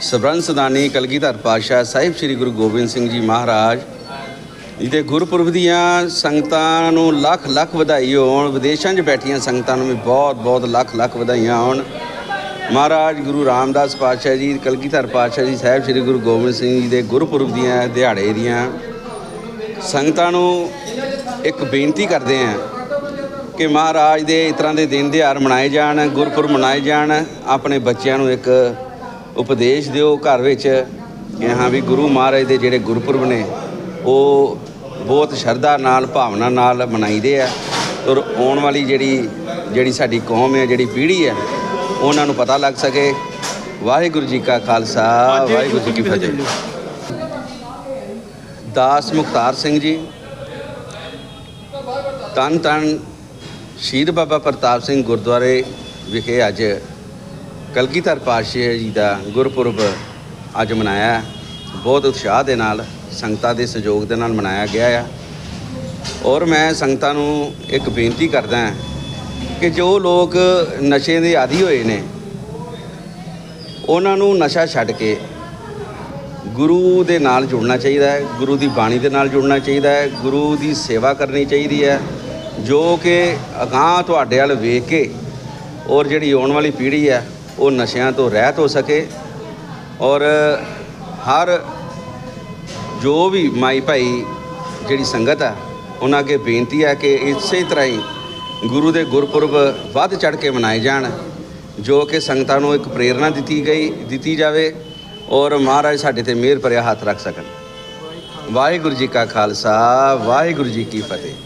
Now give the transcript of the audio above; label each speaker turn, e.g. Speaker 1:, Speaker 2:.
Speaker 1: ਸਬਰਨ ਸਦਾਨੀ, ਕਲਗੀਧਰ ਪਾਤਸ਼ਾਹ ਸਾਹਿਬ ਸ੍ਰੀ ਗੁਰੂ ਗੋਬਿੰਦ ਸਿੰਘ ਜੀ ਮਹਾਰਾਜ। ਜੀ ਦੇ ਗੁਰਪੁਰਬ ਦੀਆਂ ਸੰਗਤਾਂ ਨੂੰ ਲੱਖ ਲੱਖ ਵਧਾਈ ਹੋਣ, ਵਿਦੇਸ਼ਾਂ 'ਚ ਬੈਠੀਆਂ ਸੰਗਤਾਂ ਨੂੰ ਵੀ ਬਹੁਤ ਬਹੁਤ ਲੱਖ ਲੱਖ ਵਧਾਈਆਂ ਹੋਣ। ਮਹਾਰਾਜ ਗੁਰੂ ਰਾਮਦਾਸ ਪਾਤਸ਼ਾਹ ਜੀ, ਕਲਗੀਧਰ ਪਾਤਸ਼ਾਹ ਜੀ ਸਾਹਿਬ ਸ੍ਰੀ ਗੁਰੂ ਗੋਬਿੰਦ ਸਿੰਘ ਜੀ ਦੇ ਗੁਰਪੁਰਬ ਦੀਆਂ ਦਿਹਾੜੇ ਦੀਆਂ ਸੰਗਤਾਂ ਨੂੰ ਇੱਕ ਬੇਨਤੀ ਕਰਦੇ ਆਂ ਕਿ ਮਹਾਰਾਜ ਦੇ ਇਸ ਤਰ੍ਹਾਂ ਦੇ ਦਿਨ ਦਿਹਾੜ ਮਨਾਏ ਜਾਣ, ਗੁਰਪੁਰਬ ਮਨਾਏ ਜਾਣ, ਆਪਣੇ ਬੱਚਿਆਂ ਨੂੰ ਇੱਕ ਉਪਦੇਸ਼ ਦਿਓ ਘਰ ਵਿੱਚ ਕਿ ਹਾਂ ਵੀ ਗੁਰੂ ਮਹਾਰਾਜ ਦੇ ਜਿਹੜੇ ਗੁਰਪੁਰਬ ਨੇ ਉਹ ਬਹੁਤ ਸ਼ਰਧਾ ਨਾਲ ਭਾਵਨਾ ਨਾਲ ਮਨਾਈਦੇ ਆ। ਔਰ ਆਉਣ ਵਾਲੀ ਜਿਹੜੀ ਜਿਹੜੀ ਸਾਡੀ ਕੌਮ ਹੈ ਜਿਹੜੀ ਪੀੜ੍ਹੀ ਹੈ ਉਹਨਾਂ ਨੂੰ ਪਤਾ ਲੱਗ ਸਕੇ। ਵਾਹਿਗੁਰੂ ਜੀ ਕਾ ਖਾਲਸਾ ਵਾਹਿਗੁਰੂ ਜੀ ਕੀ ਫਤਿਹ। ਦਾਸ ਮੁਖਤਾਰ ਸਿੰਘ ਜੀ ਤਨ ਤਨ ਸ਼ਹੀਦ ਬਾਬਾ ਪ੍ਰਤਾਪ ਸਿੰਘ ਗੁਰਦੁਆਰੇ ਵਿਖੇ ਅੱਜ ਕਲਗੀਧਰ ਪਾਤਸ਼ਾਹ ਜੀ ਦਾ ਗੁਰਪੁਰਬ ਅੱਜ ਮਨਾਇਆ ਬਹੁਤ ਉਤਸ਼ਾਹ ਦੇ ਨਾਲ, ਸੰਗਤਾਂ ਦੇ ਸਹਿਯੋਗ ਦੇ ਨਾਲ ਮਨਾਇਆ ਗਿਆ ਆ। ਔਰ ਮੈਂ ਸੰਗਤਾਂ ਨੂੰ ਇੱਕ ਬੇਨਤੀ ਕਰਦਾ ਹਾਂ ਕਿ ਜੋ ਲੋਕ ਨਸ਼ੇ ਦੇ ਆਦੀ ਹੋਏ ਨੇ, ਉਹਨਾਂ ਨੂੰ ਨਸ਼ਾ ਛੱਡ ਕੇ ਗੁਰੂ ਦੇ ਨਾਲ ਜੁੜਨਾ ਚਾਹੀਦਾ ਹੈ, ਗੁਰੂ ਦੀ ਬਾਣੀ ਦੇ ਨਾਲ ਜੁੜਨਾ ਚਾਹੀਦਾ ਹੈ, ਗੁਰੂ ਦੀ ਸੇਵਾ ਕਰਨੀ ਚਾਹੀਦੀ ਹੈ, ਜੋ ਕਿ ਅਗਾਂਹ ਤੁਹਾਡੇ ਵੱਲ ਵੇਖ ਕੇ ਔਰ ਜਿਹੜੀ ਆਉਣ ਵਾਲੀ ਪੀੜ੍ਹੀ ਹੈ ਉਹ ਨਸ਼ਿਆਂ ਤੋਂ ਰਹਿਤ ਹੋ ਸਕੇ ਔਰ ਹਰ ਜੋ ਵੀ ਮਾਈ ਭਾਈ ਜਿਹੜੀ ਸੰਗਤ ਆ, ਉਹਨਾਂ ਅੱਗੇ ਬੇਨਤੀ ਹੈ ਕਿ ਇਸੇ ਤਰ੍ਹਾਂ ਹੀ ਗੁਰੂ ਦੇ ਗੁਰਪੁਰਬ ਵੱਧ ਚੜ ਕੇ ਮਨਾਏ ਜਾਣ, ਜੋ ਕਿ ਸੰਗਤਾਂ ਨੂੰ ਇੱਕ ਪ੍ਰੇਰਣਾ ਦਿੱਤੀ ਗਈ, ਦਿੱਤੀ ਜਾਵੇ ਔਰ ਮਹਾਰਾਜ ਸਾਡੇ ਤੇ ਮਿਹਰ ਭਰਿਆ ਹੱਥ ਰੱਖ ਸਕਣ। ਵਾਹਿਗੁਰੂ ਜੀ ਕਾ ਖਾਲਸਾ, ਵਾਹਿਗੁਰੂ ਜੀ ਕੀ ਫਤਿਹ।